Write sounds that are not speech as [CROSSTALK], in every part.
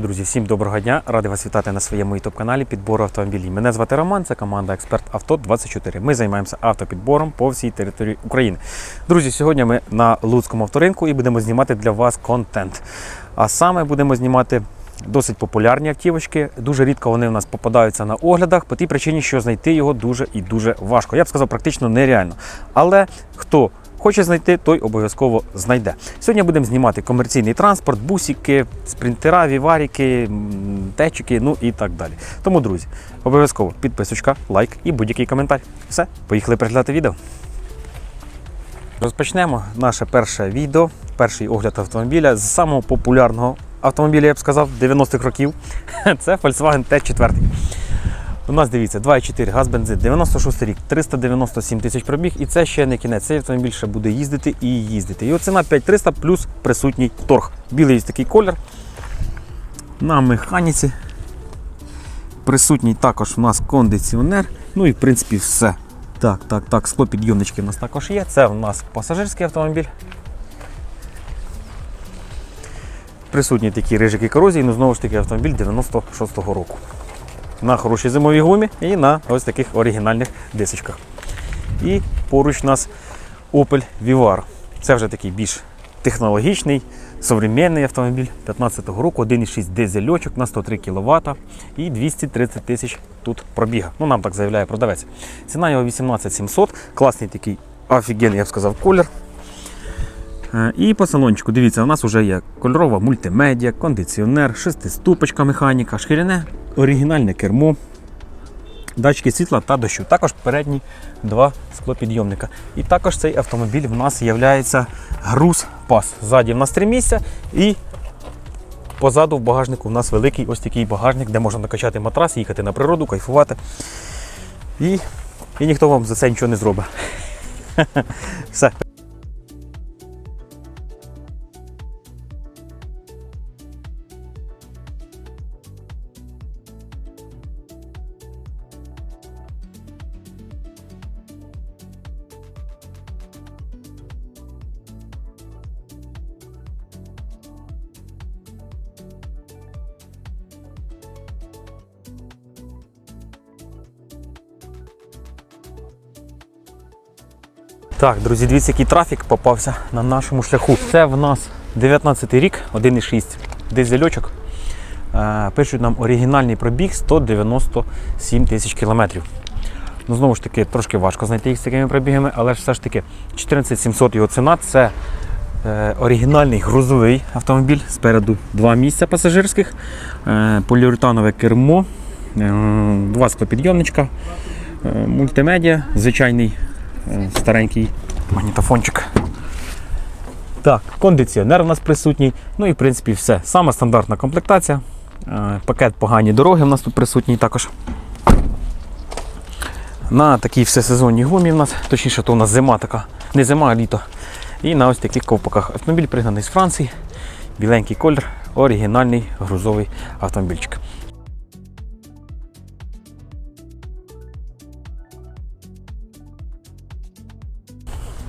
Друзі, всім доброго дня! Радий вас вітати на своєму youtube каналі підбору автомобілів. Мене звати Роман, це команда Експерт Авто 24. Ми займаємося автопідбором по всій території України. Друзі, сьогодні ми на Луцькому авторинку і будемо знімати для вас контент. А саме будемо знімати досить популярні автівочки. Дуже рідко вони у нас попадаються на оглядах, по тій причині, що знайти його дуже і дуже важко. Я б сказав, практично нереально. Але хто Хоче знайти, той обов'язково знайде. Сьогодні будемо знімати комерційний транспорт, бусики, спринтера, віваріки, течики, ну і так далі. Тому, друзі, обов'язково підписочка, лайк і будь-який коментар. Все, поїхали переглядати відео. Розпочнемо наше перше відео, перший огляд автомобіля з самого популярного автомобіля, я б сказав, 90-х років. [LAUGHS] Це Volkswagen T4. У нас дивіться 2,4 газ бензин, 96 рік, 397 тисяч пробіг, і це ще не кінець. Цей автомобіль ще буде їздити і їздити. Його ціна 5300 плюс присутній торг. Білий такий колір. На механіці. Присутній також у нас кондиціонер. Ну і в принципі все. Так, так, так, склопідйомнички у нас також є. Це у нас пасажирський автомобіль. Присутні такі рижики корозії, ну знову ж таки автомобіль 96-го року на хорошій зимовій гумі і на ось таких оригінальних дисочках. І поруч у нас Opel Vivaro. Це вже такий більш технологічний, современний автомобіль 15-го року, 1,6 дизельочок на 103 кВт і 230 тисяч тут пробіга. Ну, нам так заявляє продавець. Ціна його 18 700, класний такий офігенний, я б сказав, колір. Е, І по салончику, дивіться, у нас вже є кольорова мультимедіа, кондиціонер, шестиступочка механіка, шкіряне, оригінальне кермо, датчики світла та дощу. Також передні два склопідйомника. І також цей автомобіль в нас є груз пас. Ззаді в нас три місця і позаду в багажнику в нас великий ось такий багажник, де можна накачати матрас, їхати на природу, кайфувати. І, і ніхто вам за це нічого не зробить. [LAUGHS] Все. Так, друзі, дивіться, який трафік попався на нашому шляху. Це в нас 19 рік, 1,6 дизельочок. Е, Пишуть нам оригінальний пробіг 197 тисяч кілометрів. Ну, знову ж таки, трошки важко знайти їх з такими пробігами, але ж все ж таки 14700 його ціна це е, оригінальний грузовий автомобіль. Спереду два місця пасажирських, е, поліуретанове кермо, е, два склопідйомничка, е, мультимедіа, звичайний старенький магнітофончик. Так, кондиціонер у нас присутній. Ну і в принципі все. Сама стандартна комплектація. Е, Пакет погані дороги у нас тут присутній також. На такій всесезонній гумі у нас, точніше, то у нас зима така, не зима, а літо. І на ось таких ковпаках. Автомобіль пригнаний з Франції, біленький колір, оригінальний грузовий автомобільчик.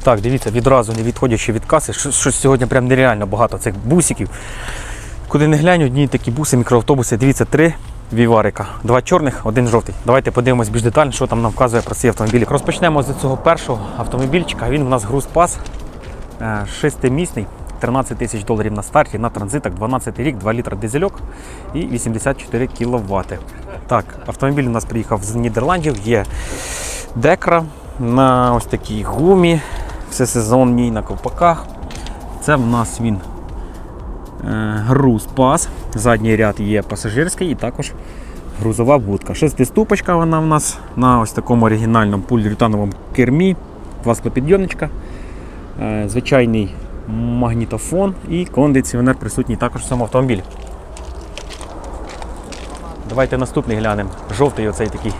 Так, дивіться, відразу не відходячи від каси, щось сьогодні прям нереально багато цих бусиків. Куди не глянь, одні такі буси, мікроавтобуси. Дивіться, три віварика. Два чорних, один жовтий. Давайте подивимось більш детально, що там нам вказує про ці автомобілі. Розпочнемо з цього першого автомобільчика. Він у нас груз пас е, шестимісний. 13 тисяч доларів на старті, на транзитах 12 рік, 2 літра дизельок і 84 кВт. Так, автомобіль у нас приїхав з Нідерландів, є декра на ось такій гумі, всесезонній на ковпаках. Це в нас він е, груз пас. Задній ряд є пасажирський і також грузова будка. Шестиступочка вона в нас на ось такому оригінальному поліуретановому кермі, два склопідйомничка, е, звичайний магнітофон і кондиціонер присутній також в цьому автомобілі. Давайте наступний глянемо. Жовтий оцей такий.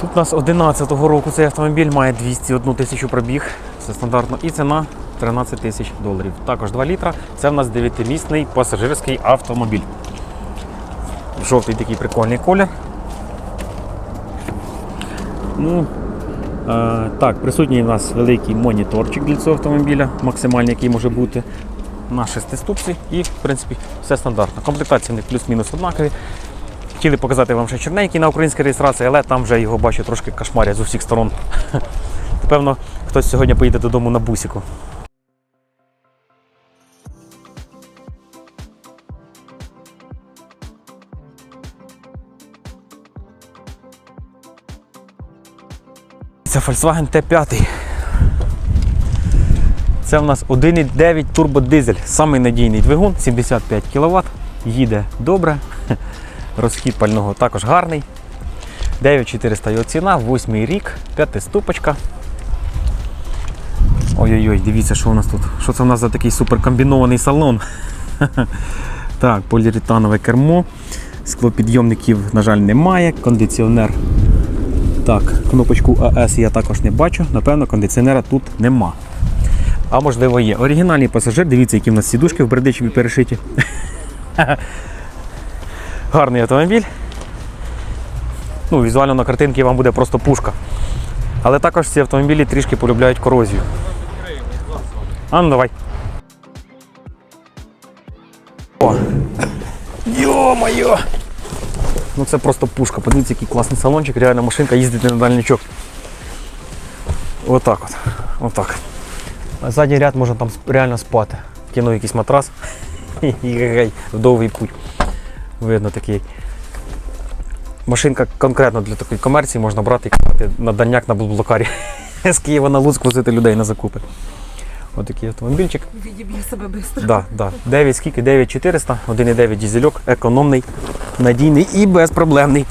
Тут у нас 11-го року цей автомобіль має 201 тисячу пробіг. Це стандартно. І ціна 13 тисяч доларів. Також 2 літра. Це в нас 9-місний пасажирський автомобіль. Жовтий такий прикольний колір. Ну, е, так, присутній у нас великий моніторчик для цього автомобіля, максимальний, який може бути. на шестиступці і, в принципі, все стандартно. Комплектації в них плюс-мінус однакові. Хотіли показати вам ще чорненький на українській реєстрації, але там вже його бачу трошки кошмарять з усіх сторон. [LAUGHS] Напевно, хтось сьогодні поїде додому на бусіку. Це Volkswagen T5. Це в нас 1,9 турбодизель, самий надійний двигун, 75 кВт, їде добре, розхід пального також гарний. 9400 його ціна, 8 рік, п'ятиступочка. Ой-ой-ой, дивіться, що у нас тут. Що це у нас за такий суперкомбінований салон? [LAUGHS] Так, поліуретанове кермо, склопідйомників, на жаль, немає, кондиціонер. Так, кнопочку АС я також не бачу. Напевно, кондиціонера тут нема. А можливо є. Оригінальний пасажир, дивіться, які в нас сідушки в Бердичеві перешиті. [LAUGHS] Гарний автомобіль. Ну, візуально на картинці вам буде просто пушка. Але також ці автомобілі трішки полюбляють корозію. А ну давай. О! Йо-моє! Ну це просто пушка. Подивіться, який класний салончик, реально машинка їздити на дальничок. Отак от. Отак. А задній ряд можна там реально спати. Кинув якийсь матрас [LAUGHS] і в довгий путь. Видно такий. Машинка конкретно для такої комерції можна брати і купити на дальняк на блоблокарі. [LAUGHS] З Києва на Луцьк возити людей на закупи. Отакий автомобільчик. Відіб'є себе швидко. Да, да. 9 скільки? 9400, 1,9 дізельок, економний, надійний і безпроблемний.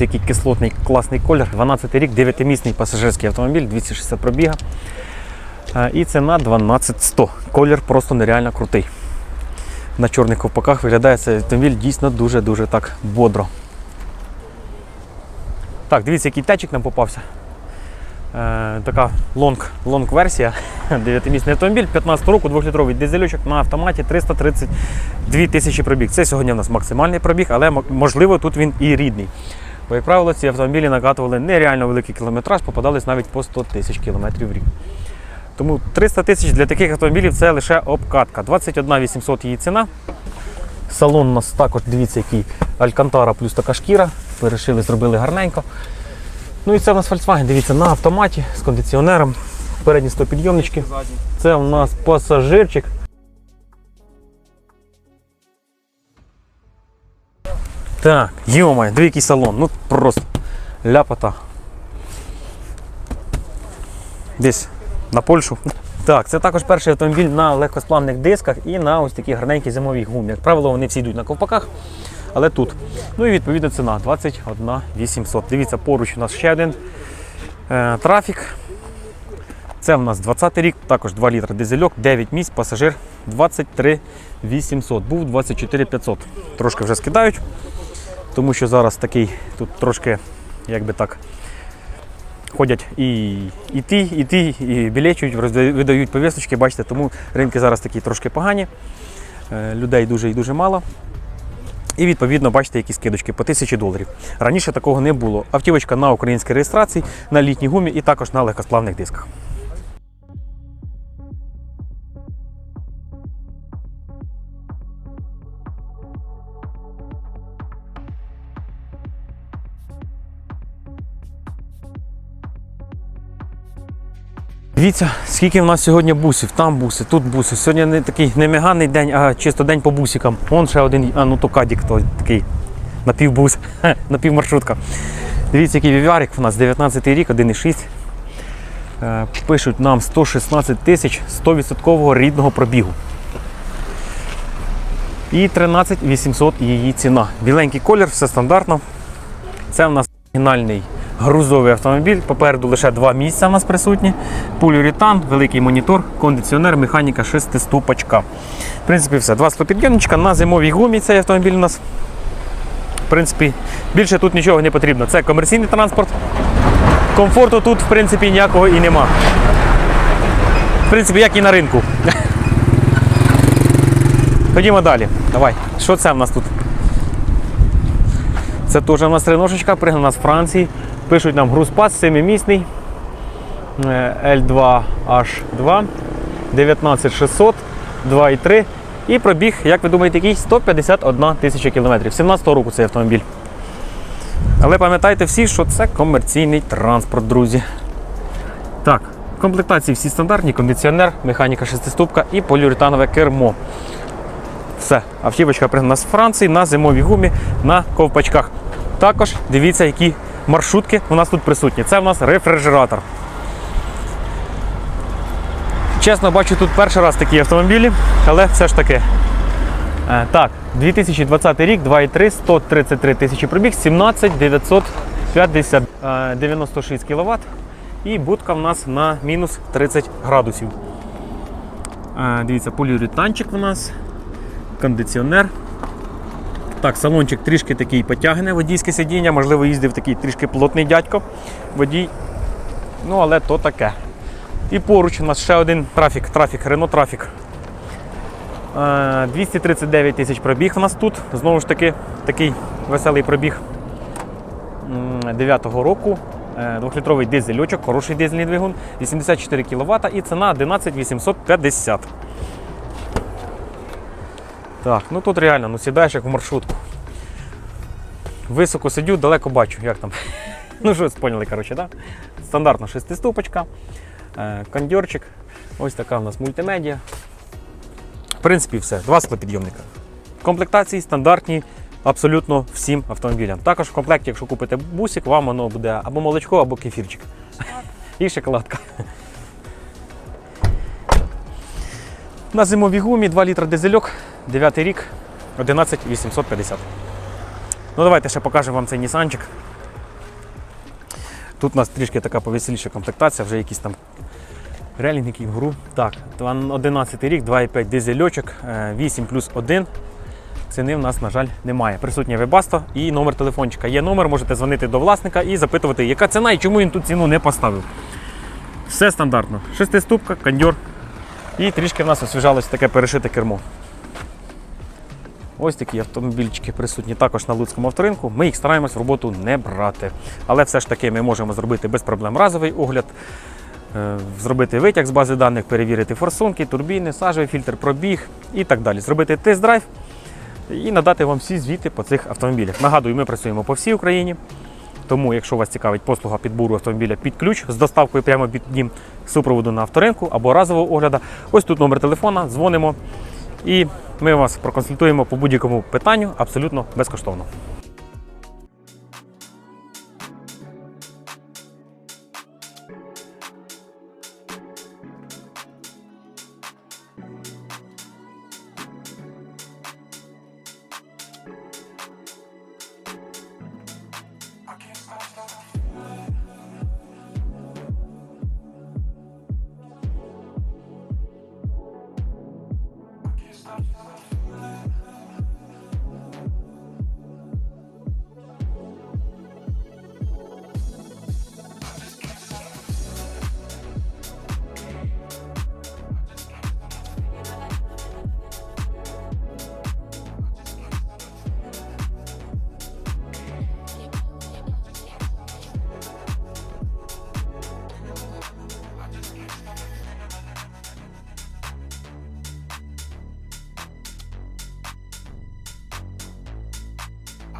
Дивіться, який кислотний класний колір. 12 рік, 9-місний пасажирський автомобіль, 260 пробіга. Е, І ціна 12100. Колір просто нереально крутий. На чорних ковпаках виглядає цей автомобіль дійсно дуже-дуже так бодро. Так, дивіться, який течик нам попався. Е, така лонг, лонг версія. [LAUGHS] 9-місний автомобіль, 15 року, 2-літровий дизельочок на автоматі 332 тисячі пробіг. Це сьогодні у нас максимальний пробіг, але можливо тут він і рідний. Бо, як правило, ці автомобілі накатували нереально великий кілометраж, попадались навіть по 100 тисяч кілометрів в рік. Тому 300 тисяч для таких автомобілів це лише обкатка. 21 800 її ціна. Салон у нас також, дивіться, який Алькантара плюс така шкіра. Перешили, зробили гарненько. Ну і це у нас Volkswagen, дивіться, на автоматі з кондиціонером. Передні стопідйомнички. Це у нас пасажирчик. Так, йомай, диви який салон. Ну просто ляпота. Десь на Польщу. Так, це також перший автомобіль на легкосплавних дисках і на ось такій гарненькій зимовій гумі. Як правило, вони всі йдуть на ковпаках, але тут. Ну і відповідно ціна 21 800. Дивіться, поруч у нас ще один е, трафік. Це в нас 20-й рік, також 2 літра дизельок, 9 місць, пасажир 23 800. Був 24 500. Трошки вже скидають, тому що зараз такий тут трошки, як би так, ходять і, і ті, і ті, і білечують, видають повісточки, бачите, тому ринки зараз такі трошки погані. Е, Людей дуже і дуже мало. І відповідно бачите, які скидочки по 1000 доларів. Раніше такого не було. Автівочка на українській реєстрації, на літній гумі і також на легкосплавних дисках. Дивіться, скільки в нас сьогодні бусів, там буси, тут буси. Сьогодні не такий не меганий день, а чисто день по бусикам. Вон ще один, а ну то кадік той такий напівбус, [LAUGHS] напівмаршрутка. Дивіться, який вівярик у нас 19 рік, 1,6. Е, Пишуть нам 116 тисяч 100% рідного пробігу. І 13 800 її ціна. Біленький колір, все стандартно. Це в нас оригінальний грузовий автомобіль. Попереду лише два місця у нас присутні. Поліуретан, великий монітор, кондиціонер, механіка, шестиступочка. В принципі, все. Два склопідйомничка на зимовій гумі цей автомобіль у нас. В принципі, більше тут нічого не потрібно. Це комерційний транспорт. Комфорту тут, в принципі, ніякого і нема. В принципі, як і на ринку. [LAUGHS] Ходімо далі. Давай. Що це в нас тут? Це теж у нас реношечка, пригнана з Франції. Пишуть нам грузпас 7-місний L2H2 19600 2,3 і пробіг, як ви думаєте, який 151 тисяча кілометрів. 17-го року цей автомобіль. Але пам'ятайте всі, що це комерційний транспорт, друзі. Так, в комплектації всі стандартні, кондиціонер, механіка шестиступка і поліуретанове кермо. Все, автівочка пригнана з Франції на зимовій гумі на ковпачках. Також дивіться, які маршрутки у нас тут присутні. Це у нас рефрижератор. Чесно, бачу тут перший раз такі автомобілі, але все ж таки. Е, Так, 2020 рік, 2,3, 133 тисячі пробіг, 17 950, е, 96 кВт. І будка в нас на мінус 30 градусів. Е, Дивіться, поліуретанчик у нас, кондиціонер. Так, салончик трішки такий потягне, водійське сидіння, можливо, їздив такий трішки плотний дядько, водій. Ну, але то таке. І поруч у нас ще один трафік, трафік, Renault трафік. Е, 239 тисяч пробіг у нас тут. Знову ж таки, такий веселий пробіг 9-го року. Е, Двохлітровий дизельочок, хороший дизельний двигун, 84 кВт і ціна 11 850. Так, ну тут реально, ну сідаєш як в маршрутку. Високо сидю, далеко бачу, як там. [LAUGHS] Ну, що поняли, коротше, да? Стандартна шестиступочка, е, кондьорчик. Ось така у нас мультимедіа. В принципі, все. Два склопідйомника. Комплектації стандартні абсолютно всім автомобілям. Також в комплекті, якщо купите бусик, вам воно буде або молочко, або кефірчик. [LAUGHS] І шоколадка. На зимовій гумі 2 літра дизельок, 9 рік, 11 850. Ну давайте ще покажемо вам цей Нісанчик. Тут у нас трішки така повеселіша комплектація, вже якісь там релінги кінгуру. Так, 11 рік, 2,5 дизельочок, е, 8 плюс 1. Ціни в нас, на жаль, немає. Присутнє Вебасто і номер телефончика. Є номер, можете дзвонити до власника і запитувати, яка ціна і чому він тут ціну не поставив. Все стандартно. Шестиступка, кондьор. І трішки в нас освіжалось таке перешите кермо. Ось такі автомобільчики присутні також на Луцькому авторинку. Ми їх стараємось в роботу не брати. Але все ж таки ми можемо зробити без проблем разовий огляд, е, зробити витяг з бази даних, перевірити форсунки, турбіни, сажевий фільтр, пробіг і так далі. Зробити тест-драйв і надати вам всі звіти по цих автомобілях. Нагадую, ми працюємо по всій Україні. Тому, якщо вас цікавить послуга підбору автомобіля під ключ з доставкою прямо під дім супроводу на авторинку або разового огляду, ось тут номер телефона, дзвонимо і ми вас проконсультуємо по будь-якому питанню абсолютно безкоштовно.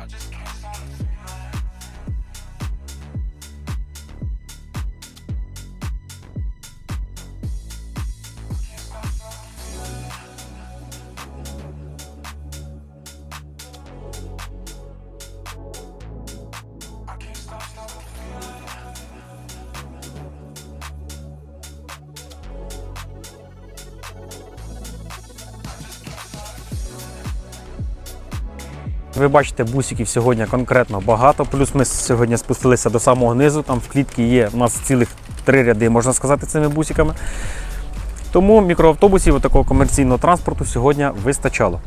I just Ви бачите, бусиків сьогодні конкретно багато. Плюс ми сьогодні спустилися до самого низу. Там в клітці є у нас цілих три ряди, можна сказати, цими бусиками. Тому мікроавтобусів такого комерційного транспорту сьогодні вистачало.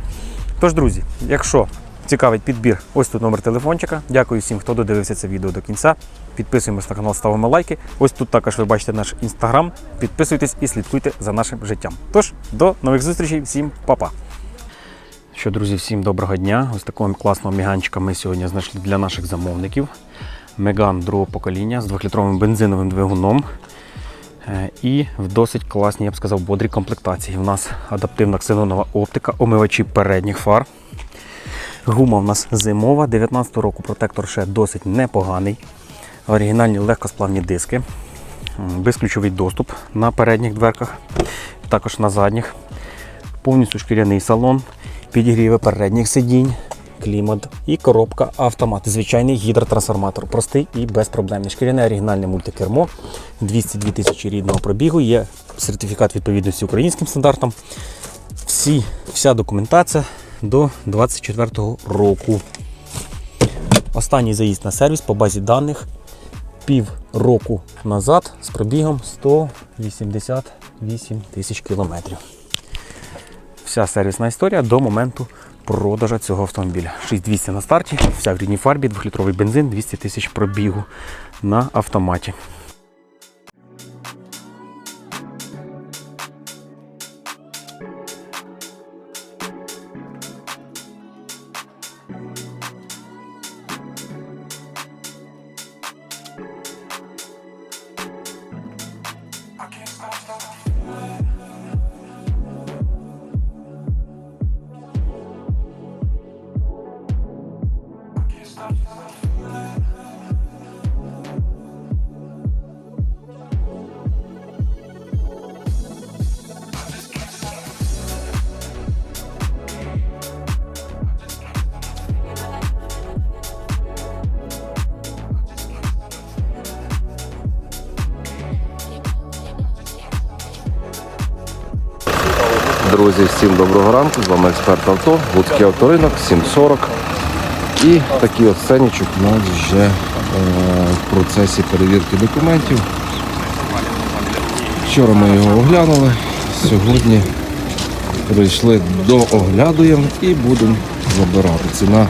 Тож, друзі, якщо цікавить підбір, ось тут номер телефончика. Дякую всім, хто додивився це відео до кінця. Підписуємось на канал, ставимо лайки. Ось тут також ви бачите наш інстаграм. Підписуйтесь і слідкуйте за нашим життям. Тож, до нових зустрічей, всім па-па! Що, друзі, всім доброго дня. Ось такого класного міганчика ми сьогодні знайшли для наших замовників. Меган другого покоління з 2-літровим бензиновим двигуном. Е, І в досить класній, я б сказав, бодрій комплектації. У нас адаптивна ксенонова оптика, омивачі передніх фар. Гума в нас зимова, 19 року протектор ще досить непоганий. Оригінальні легкосплавні диски, безключовий доступ на передніх дверках, також на задніх. Повністю шкіряний салон, підігріви передніх сидінь, клімат і коробка автомат. Звичайний гідротрансформатор, простий і безпроблемний. Шкіряне оригінальне мультикермо, 202 тисячі рідного пробігу, є сертифікат відповідності українським стандартам. Всі, вся документація до 24 року. Останній заїзд на сервіс по базі даних пів року назад з пробігом 188 тисяч кілометрів. Вся сервісна історія до моменту продажу цього автомобіля. 6200 на старті, вся в рідній фарбі, 2-літровий бензин, 200 тисяч пробігу на автоматі. Друзі, всім доброго ранку. З вами експерт авто, Луцький авторинок, 740. І такий от сценічок у нас вже е, в процесі перевірки документів. Вчора ми його оглянули, сьогодні прийшли до оглядуємо і будемо забирати. Ціна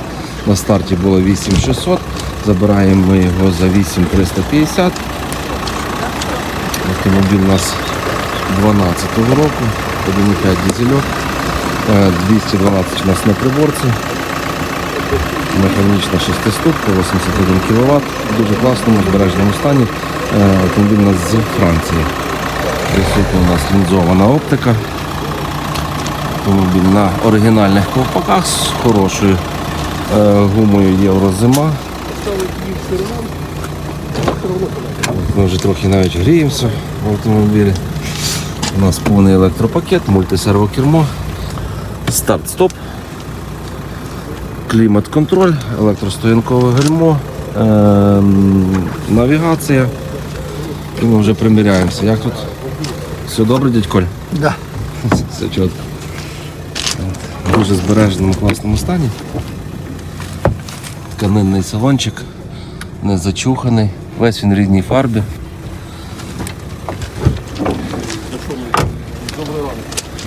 на старті була 8600, забираємо ми його за 8350. Автомобіль у нас 12 року, 1,5 дизельок, Е, 212 у нас на приборці, механічна шестиступка, 81 кВт, в дуже класному збереженому стані. Е, Автомобіль у нас з Франції. Присутня у нас лінзована оптика. Автомобіль на оригінальних ковпаках з хорошою е, гумою Єврозима. Ми вже трохи навіть гріємося в автомобілі. У нас повний електропакет, мультисервокермо, старт-стоп, клімат-контроль, електростоянкове гальмо, ем, навігація. І ми вже приміряємося. Як тут? Все добре, дядь Коль? Да. Все чітко. В Дуже збереженому класному стані. Тканинний салончик, не зачуханий, весь він в рідній фарбі.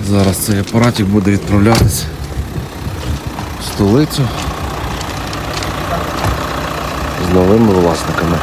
Зараз цей апаратик буде відправлятися в столицю з новими власниками.